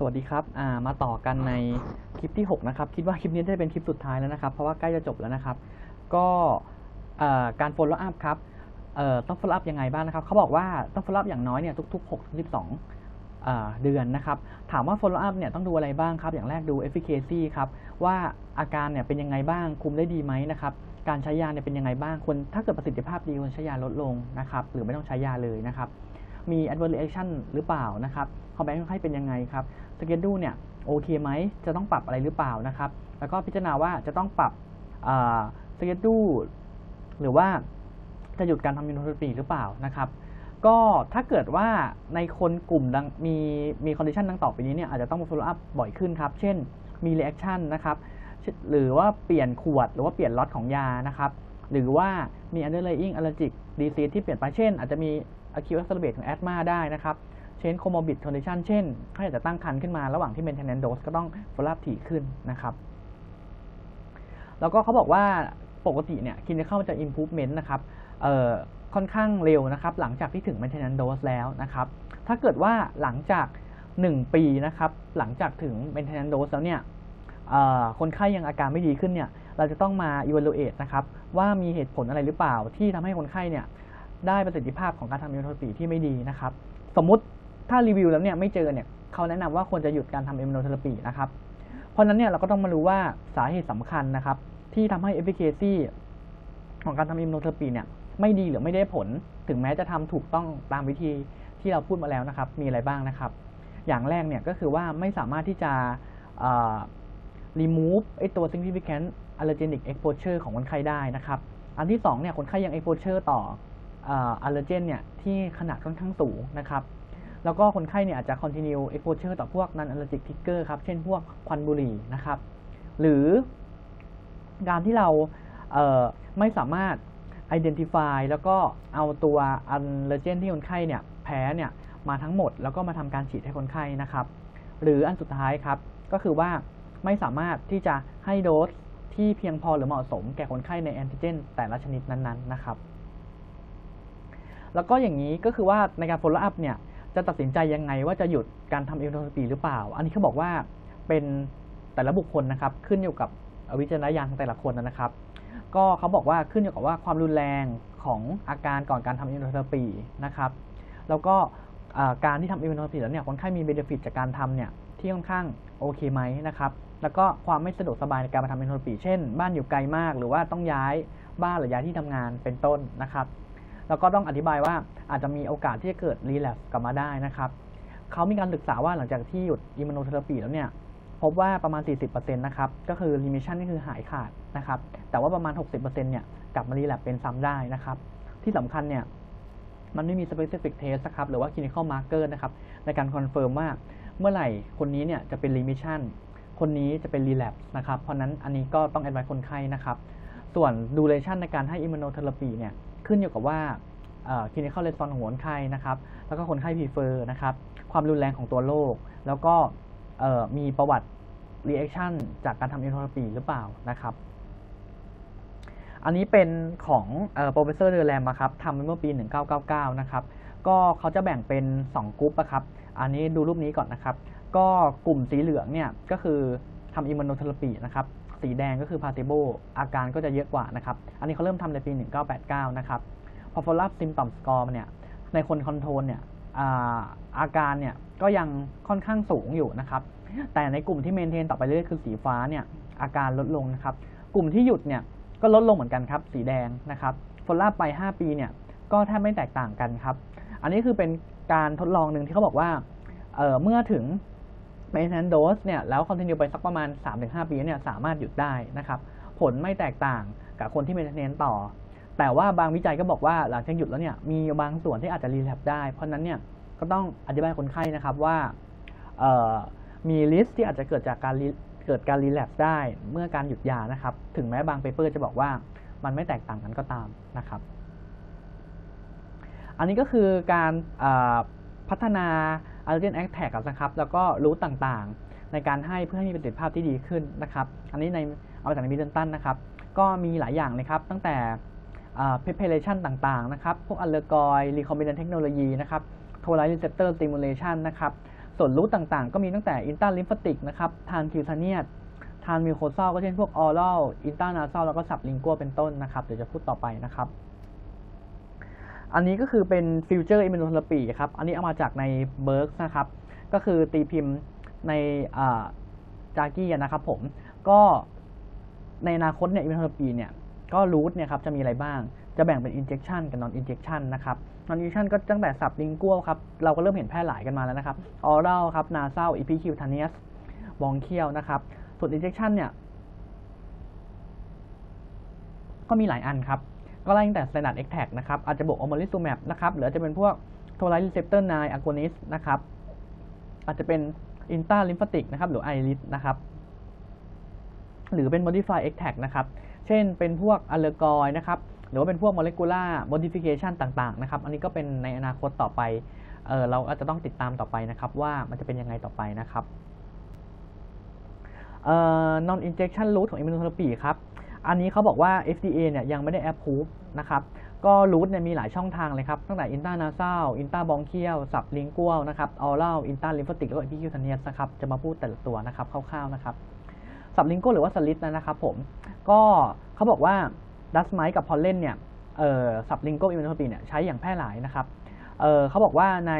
สวัสดีครับามาต่อกันในคลิปที่ 6 นะครับ คิดว่าคลิปนี้จะเป็นคลิปสุดท้ายแล้วนะครับ เพราะว่าใกล้จะจบแล้วนะครับ ก็การ follow up ครับต้อง follow up ยังไงบ้างนะครับ เขาบอกว่าต้อง follow up อย่างน้อยเนี่ยทุก ๆ6ถึง12อ่าเดือนนะครับ ถามว่า follow up เนี่ยต้องดูอะไรบ้างครับ อย่างแรกดู efficacy ครับว่าอาการเนี่ยเป็นยังไงบ้าง คุมได้ดีไหมนะครับ การใช้ยาเนี่ยเป็นยังไงบ้างควรถ้าเกิดประสิทธิภาพดีควรใช้ยาลดลงนะครับ หรือไม่ต้องใช้ยาเลยนะครับมี adverse reaction หรือเปล่านะครับคอมแบงค์ให้เป็นยังไงครับ สเกจดูเนี่ยโอเคไหมจะต้องปรับอะไรหรือเปล่านะครับ แล้วก็พิจารณาว่าจะต้องปรับสเกจดูหรือว่าจะหยุดการทำมินเทปีหรือเปล่านะครับก็ถ้าเกิดว่าในคนกลุ่มดังมีมีคอนดิชันดังต่อไปนี้เนี่ยอาจจะต้อง follow up บ่อยขึ้นครับ เช่นมี reaction นะครับ หรือว่าเปลี่ยนขวด หรือว่าเปลี่ยนล็อตของยานะครับ หรือว่ามี underlying allergic disease ที่เปลี่ยนไปเช่น อาจจะมี acute exacerbate ของ asthma ได้นะครับ เช่น comorbid condition เช่นเขาอยากจะตั้งครรภ์ขึ้นมาระหว่างที่ maintenance dose ก็ต้อง follow up ถี่ขึ้นนะครับ แล้วก็เขาบอกว่าปกติเนี่ย clinical จะ improvement นะครับค่อนข้างเร็วนะครับ หลังจากที่ถึง maintenance dose แล้วนะครับ ถ้าเกิดว่าหลังจาก 1 ปีนะครับ หลังจากถึง maintenance dose แล้วเนี่ยคนไข้ยังอาการไม่ดีขึ้นเนี่ย เราจะต้องมา evaluate นะครับ ว่ามีเหตุผลอะไรหรือเปล่าที่ทำให้คนไข้เนี่ย ได้ประสิทธิภาพของการทำอิมมูโนเทอราปีที่ไม่ดีนะครับ สมมติ ถ้ารีวิวแล้วเนี่ยไม่เจอเนี่ยเขาแนะนำว่าควรจะหยุดการทำเอมโนเทอราปีนะครับ เพราะนั้นเนี่ยเราก็ต้องมารู้ว่าสาเหตุสำคัญนะครับ ที่ทำให้ efficacy ของการทำเอมโนเทอราปีเนี่ยไม่ดีหรือไม่ได้ผล ถึงแม้จะทำถูกต้องตามวิธีที่เราพูดมาแล้วนะครับ มีอะไรบ้างนะครับ อย่างแรกเนี่ยก็คือว่าไม่สามารถที่จะ remove ไอตัว significant allergenic exposure ของคนไข้ได้นะครับ อันที่2เนี่ยคนไข้ยัง exposure ต่ออัลเลอร์เจนเนี่ยที่ขนาดค่อนข้างสูงนะครับ แล้วก็คนไข้เนี่ยอาจจะ continue exposure ต่อพวก non allergic trigger ครับ เช่นพวกควันบุหรี่นะครับ หรือการที่เราเไม่สามารถ identify แล้วก็เอาตัวอัลเลอร์เจนที่คนไข้เนี่ยแพ้เนี่ยมาทั้งหมด แล้วก็มาทำการฉีดให้คนไข้นะครับ หรืออันสุดท้ายครับ ก็คือว่าไม่สามารถที่จะให้โดสที่เพียงพอหรือเหมาะสมแก่คนไข้ในแอนติเจนแต่ละชนิดนั้นๆนะครับ แล้วก็อย่างนี้ก็คือว่าในการ follow up เนี่ย จะตัดสินใจยังไงว่าจะหยุดการทำเอิมมูโทรปีหรือเปล่า อันนี้เขาบอกว่าเป็นแต่ละบุคคลนะครับ ขึ้นอยู่กับวิจารณญาณของแต่ละคนนะครับ ก็เขาบอกว่าขึ้นอยู่กับว่าความรุนแรงของอาการก่อนการทำเอิมมูโทรปีนะครับ แล้วก็การที่ทำเอิมมูโทรปีแล้วเนี่ยคนไข้มีเบนฟิตจากการทำเนี่ยที่ค่อนข้างโอเคไหมนะครับ แล้วก็ความไม่สะดวกสบายในการมาทำเอิมมูโทรปีเช่น บ้านอยู่ไกลมาก หรือว่าต้องย้ายบ้านหรือย้ายที่ทำงานเป็นต้นนะครับ แล้วก็ต้องอธิบายว่าอาจจะมีโอกาสที่จะเกิดรีแลปกลับมาได้นะครับเขามีการศึกษาว่าหลังจากที่หยุดอิมมูโนเทอราปีแล้วเนี่ยพบว่าประมาณ 40%นะครับ ก็คือรีมิชันนี่คือหายขาดนะครับ แต่ว่าประมาณ 60%เนี่ยกลับมารีแลปเป็นซ้ำได้นะครับ ที่สำคัญเนี่ย มันไม่มี specific test นะครับ หรือว่า clinical marker นะครับ ในการคอนเฟิร์มว่าเมื่อไหร่คนนี้เนี่ยจะเป็น remission คนนี้จะเป็น relapse นะครับ เพราะนั้นอันนี้ก็ต้อง advise คนไข้นะครับ ส่วน duration ในการให้ immunotherapy เนี่ย ขึ้นอยู่กับว่า clinical response ของคนไข้นะครับ แล้วก็คนไข้ prefer นะครับ ความรุนแรงของตัวโรค แล้วก็มีประวัติ reaction จากการทำ immunotherapy หรือเปล่านะครับ อันนี้เป็นของ professor เดอแรมครับทำเมื่อปี 1999 นะครับ ก็เขาจะแบ่งเป็น 2 กลุ่มนะครับ อันนี้ดูรูปนี้ก่อนนะครับ ก็กลุ่มสีเหลืองเนี่ยก็คือทำอิมมูโนเทอราปีนะครับ สีแดงก็คือพาเตโบอาการก็จะเยอะกว่านะครับ อันนี้เขาเริ่มทำในปี 1989 นะครับพอ follow up symptom score เนี่ย ในคนคอนโทรลเนี่ยอาอาการเนี่ยก็ยังค่อนข้างสูงอยู่นะครับ แต่ในกลุ่มที่เมนเทนต่อไปเรื่อยคือสีฟ้าเนี่ยอาการลดลงนะครับ กลุ่มที่หยุดเนี่ยก็ลดลงเหมือนกันครับ สีแดงนะครับ follow up ไป 5 ปีเนี่ยก็แทบไม่แตกต่างกันครับ อันนี้คือเป็นการทดลองหนึ่งที่เขาบอกว่าเเมื่อถึง maintenance dose เนี่ยแล้ว continue ไปสักประมาณ 3-5 ปีเนี่ยสามารถหยุดได้นะครับผลไม่แตกต่างกับคนที่ maintenance ต่อ แต่ว่าบางวิจัยก็บอกว่าหลังจากหยุดแล้วเนี่ยมีบางส่วนที่อาจจะรีแลปได้ เพราะนั้นเนี่ยก็ต้องอธิบายคนไข้นะครับว่ามีลิสต์ที่อาจจะเกิดจากการเกิดการรีแลปได้ เมื่อการหยุดยานะครับ ถึงแม้บางเปเปอร์จะบอกว่ามันไม่แตกต่างกันก็ตามนะครับ อันนี้ก็คือการพัฒนา Allergen a c t a g นะครับ แล้วก็รู้ต่างๆ ในการให้เพื่อให้มีประสิทธิภาพที่ดีขึ้นนะครับ อันนี้ในเอาจากในมิดเดิลตันนะครับ ก็มีหลายอย่างเลยครับ ตั้งแต่ preparation ต่างๆ นะครับ พวก allergoy recombinant technology นะครับ toll receptor stimulation นะครับ ส่วนรูทต่างๆ ก็มีตั้งแต่อินตาลิมฟติกนะครับทานคิวทาเนียทานมิโคซอลก็เช่นพวกออรัลอินตานาซอลแล้วก็สับลิงกัวเป็นต้นนะครับ เดี๋ยวจะพูดต่อไปนะครับ อันนี้ก็คือเป็นฟิวเจอร์อิมมูโนเทอราปีครับ อันนี้เอามาจากในเบิร์กนะครับ ก็คือตีพิมพ์ในจากกี้นะครับผม ก็ในอนาคตเนี่ยอิมมูโนเทอราปีเนี่ย ก็รูทเนี่ยครับจะมีอะไรบ้าง จะแบ่งเป็น injection กับ non injection นะครับ non injection ก็ตั้งแต่สับลิงกัวครับ เราก็เริ่มเห็นแพร่หลายกันมาแล้วนะครับ oral ครับ nasal epicutaneous bronchial นะครับ ส่วน injection เนี่ย ก็มีหลายอันครับ ก็ไล่ตั้งแต่ standard extract นะครับ อาจจะบวก omalizumab นะครับ หรือจะเป็นพวก toll receptor 9 agonist นะครับ อาจจะเป็น intra lymphatic นะครับ หรือ iris นะครับ หรือเป็น modify extract นะครับ เช่นเป็นพวก a l l e g o y นะครับ หรือว่าเป็นพวก molecular modification ต่าง ๆ นะครับ อันนี้ก็เป็นในอนาคตต่อไป เออเราอาจจะต้องติดตามต่อไปนะครับ ว่ามันจะเป็นยังไงต่อไปนะครับ non injection route ของ immunotherapy ครับ อันนี้เขาบอกว่า FDA เนี่ยยังไม่ได้ approve นะครับก็รูทเนี่ยมีหลายช่องทางเลยครับ ตั้งแต่ intranasal intravonchial sublingual นะครับ oral intralymphatic แล้วก็ epicutaneous นะครับจะมาพูดแต่ละตัวนะครับคร่าวๆนะครับ sublingual หรือว่า slit นะครับผมก็เขาบอกว่า dust mite กับ pollen เนี่ยเอ่อ sublingual immunotherapy เนี่ยใช้อย่างแพร่หลายนะครับเอ่อเขาบอกว่าใน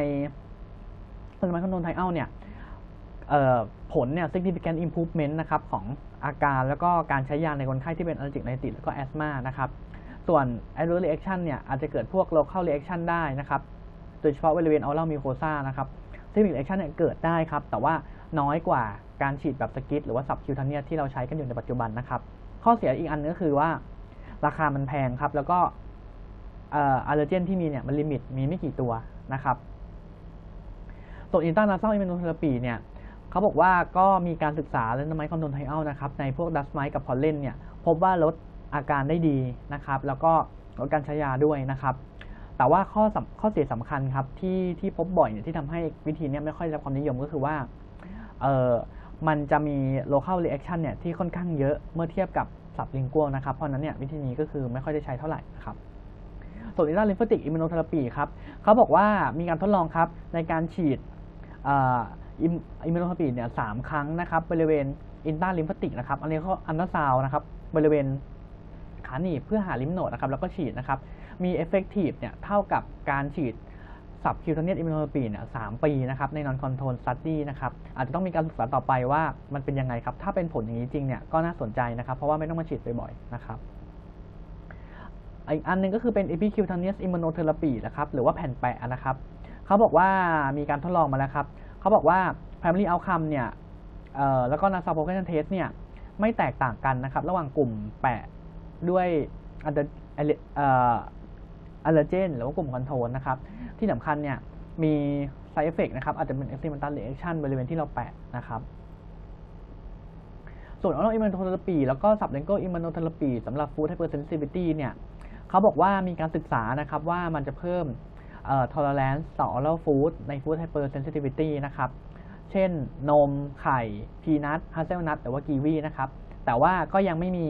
p l a s m a control trial เนี่ยผลเนี่ย significant improvement นะครับของอาการแล้วก็การใช้ยาในคนไข้ที่เป็น allergic rhinitis แล้วก็ asthma นะครับ ส่วน adverse reaction เนี่ยอาจจะเกิดพวก local reaction ได้นะครับ โดยเฉพาะบริเวณ oral mucosa นะครับ systemic reaction เนี่ยเกิดได้ครับ แต่ว่าน้อยกว่าการฉีดแบบสกิทหรือว่า subcutaneous ที่เราใช้กันอยู่ในปัจจุบันนะครับ ข้อเสียอีกอันก็คือว่าราคามันแพงครับ แล้วก็อัลเลอร์เจนที่มีเนี่ยมันลิมิตมีไม่กี่ตัวนะครับส่วน intranasal immunotherapy เนี่ยเขาบอกว่าก็มีการศึกษาเรื่องไมคอนโดนไทอัลนะครับในพวกดัสไมกับพอลเลนเนี่ยพบว่าลด อาการได้ดีนะครับ แล้วก็ลดการใช้ยาด้วยนะครับ แต่ว่าข้อข้อเสียสำคัญครับที่ที่พบบ่อยเนี่ยที่ทำให้วิธีนี้ไม่ค่อยได้รับความนิยมก็คือว่าเออมันจะมี local reaction เนี่ยที่ค่อนข้างเยอะเมื่อเทียบกับสับลิงกัวนะครับ เพราะนั้นเนี่ยวิธีนี้ก็คือไม่ค่อยได้ใช้เท่าไหร่นะครับส่วนอินทราลิมฟติกอิมมูโนเทอราปีครับเขาบอกว่ามีการทดลองครับในการฉีดอิมมูโนเทอราปีเนี่ยสามครั้งนะครับบริเวณอินตาลิมฟติกนะครับอันนี้เขาอันตราซาวนะครับบริเวณ ขาหนีบเพื่อหาลิมโนดนะครับแล้วก็ฉีดนะครับมีเอฟเฟกตีฟเนี่ยเท่ากับการฉีดสับคิวเทเนียอิมมูโนเทอราปีเนี่ยสามปีนะครับในนอนคอนโทรลสตัดดี้นะครับอาจจะต้องมีการศึกษาต่อไปว่ามันเป็นยังไงครับ ถ้าเป็นผลอย่างนี้จริงเนี่ยก็น่าสนใจนะครับ เพราะว่าไม่ต้องมาฉีดบ่อยๆนะครับอีกอันนึงก็คือเป็น epicutaneous immunotherapy นะครับหรือว่าแผ่นแปะนะครับเขาบอกว่ามีการทดลองมาแล้วครับเขาบอกว่า primary outcome เนี่ยแล้วก็ nasal population test เนี่ยไม่แตกต่างกันนะครับ ระหว่างกลุ่มแปะ ด้วยอัลเลอร์เจนหรือว่ากลุ่มคอนโทรลนะครับ ที่สำคัญเนี่ยมี side effect นะครับ อาจจะเป็น accidental reaction บริเวณที่เราแปะนะครับส่วน oral immunotherapy แล้วก็ sublingual immunotherapy สำหรับ food hypersensitivity เนี่ยเขาบอกว่ามีการศึกษานะครับว่ามันจะเพิ่ม tolerance ต่อ oral food ใน food hypersensitivity นะครับ เช่นนมไข่ พีนัทฮัสเซลนัทหรือว่ากีวีนะครับ แต่ว่าก็ยังไม่มี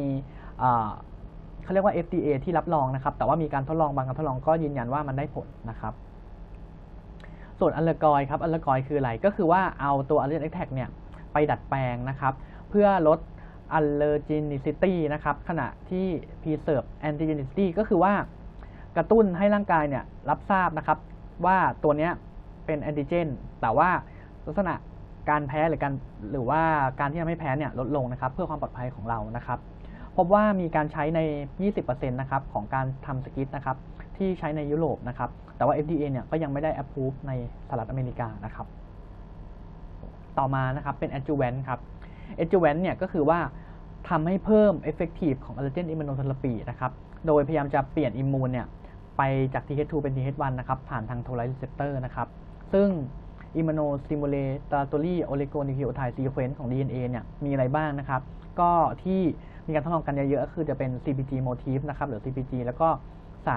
เขาเรียกว่า FDA ที่รับรองนะครับ แต่ว่ามีการทดลองบางการทดลองก็ยืนยันว่ามันได้ผลนะครับ ส่วนอัลเลกอยครับ อัลเลกอยคืออะไร ก็คือว่าเอาตัวอัลเลอร์เอ็กแท็กเนี่ยไปดัดแปลงนะครับ เพื่อลด allergenicity นะครับ ขณะที่ preserve antigenicity ก็คือว่ากระตุ้นให้ร่างกายเนี่ยรับทราบนะครับ ว่าตัวนี้เป็นแอนติเจน แต่ว่าลักษณะการแพ้หรือการหรือว่าการที่ทำให้แพ้เนี่ยลดลงนะครับ เพื่อความปลอดภัยของเรานะครับ พบว่ามีการใช้ใน 20%นะครับของการทำสกิทนะครับที่ใช้ในยุโรปนะครับ แต่ว่า FDA เนี่ยก็ยังไม่ได้ approve ในสหรัฐอเมริกานะครับ ต่อมานะครับเป็น adjuvant ครับ adjuvant เนี่ยก็คือว่าทำให้เพิ่ม effective ของ allergen immunotherapy นะครับ โดยพยายามจะเปลี่ยนอิมมูนเนี่ยไปจาก TH2 เป็น TH1 นะครับผ่านทาง toll receptor นะครับ ซึ่ง immunostimulatory oligonucleotide sequence ของ DNA เนี่ยมีอะไรบ้างนะครับ ก็ที่ มีการทดลองกันเยอะๆคือจะเป็น CpG motif นะครับหรือ CpG แล้วก็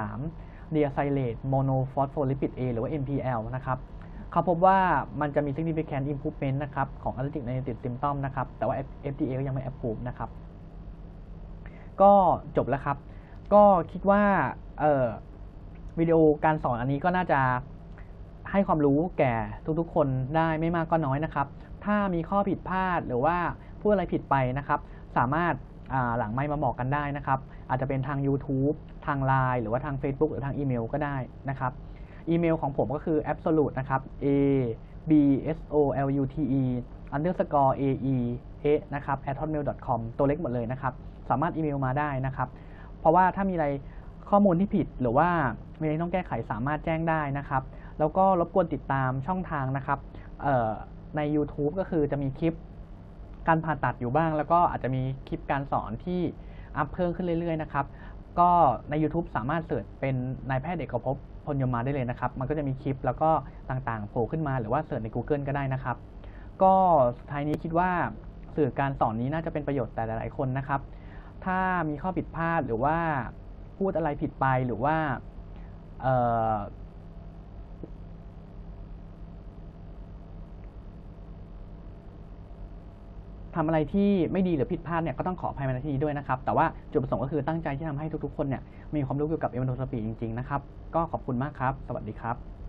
3 deacylate monophospholipid A หรือว่า MPL นะครับเขาพบว่ามันจะมี significant improvement นะครับของ allergic rhinitis symptom นะครับแต่ว่า FDA ก็ยังไม่ approve นะครับ ก็จบแล้วครับ ก็คิดว่าเออวิดีโอการสอนอันนี้ก็น่าจะให้ความรู้แก่ทุกๆ คนได้ไม่มากก็น้อยนะครับ ถ้ามีข้อผิดพลาดหรือว่าพูดอะไรผิดไปนะครับ สามารถ หลังไมค์มาบอกกันได้นะครับ อาจจะเป็นทาง YouTube ทาง Line หรือว่าทาง Facebook หรือทางอีเมลก็ได้นะครับอีเมลของผมก็คือ absolute นะครับ a b s o l u t e underscore a e a นะครับ at hotmail com ตัวเล็กหมดเลยนะครับ สามารถอีเมลมาได้นะครับ เพราะว่าถ้ามีอะไรข้อมูลที่ผิดหรือว่ามีอะไรต้องแก้ไขสามารถแจ้งได้นะครับ แล้วก็รบกวนติดตามช่องทางนะครับใน YouTube ก็คือจะมีคลิป การผ่าตัดอยู่บ้าง แล้วก็อาจจะมีคลิปการสอนที่อัพเพิ่มขึ้นเรื่อยๆนะครับก็ใน YouTube สามารถเสิร์ชเป็นนายแพทย์เอกภพพลยมมาได้เลยนะครับ มันก็จะมีคลิปแล้วก็ต่างๆโผล่ขึ้นมาหรือว่าเสิร์ชใน Google ก็ได้นะครับ ก็สุดท้ายนี้คิดว่าสื่อการสอนนี้น่าจะเป็นประโยชน์แต่หลายๆคนนะครับ ถ้ามีข้อผิดพลาดหรือว่าพูดอะไรผิดไปหรือว่าเอ่อ ทำอะไรที่ไม่ดีหรือผิดพลาดเนี่ยก็ต้องขออภัยมาณที่นี้ด้วยนะครับ แต่ว่าจุดประสงค์ก็คือตั้งใจที่ทำให้ทุกๆ คนเนี่ยมีความรู้เกี่ยวกับเอมโทสปีจริงๆนะครับ ก็ขอบคุณมากครับ สวัสดีครับ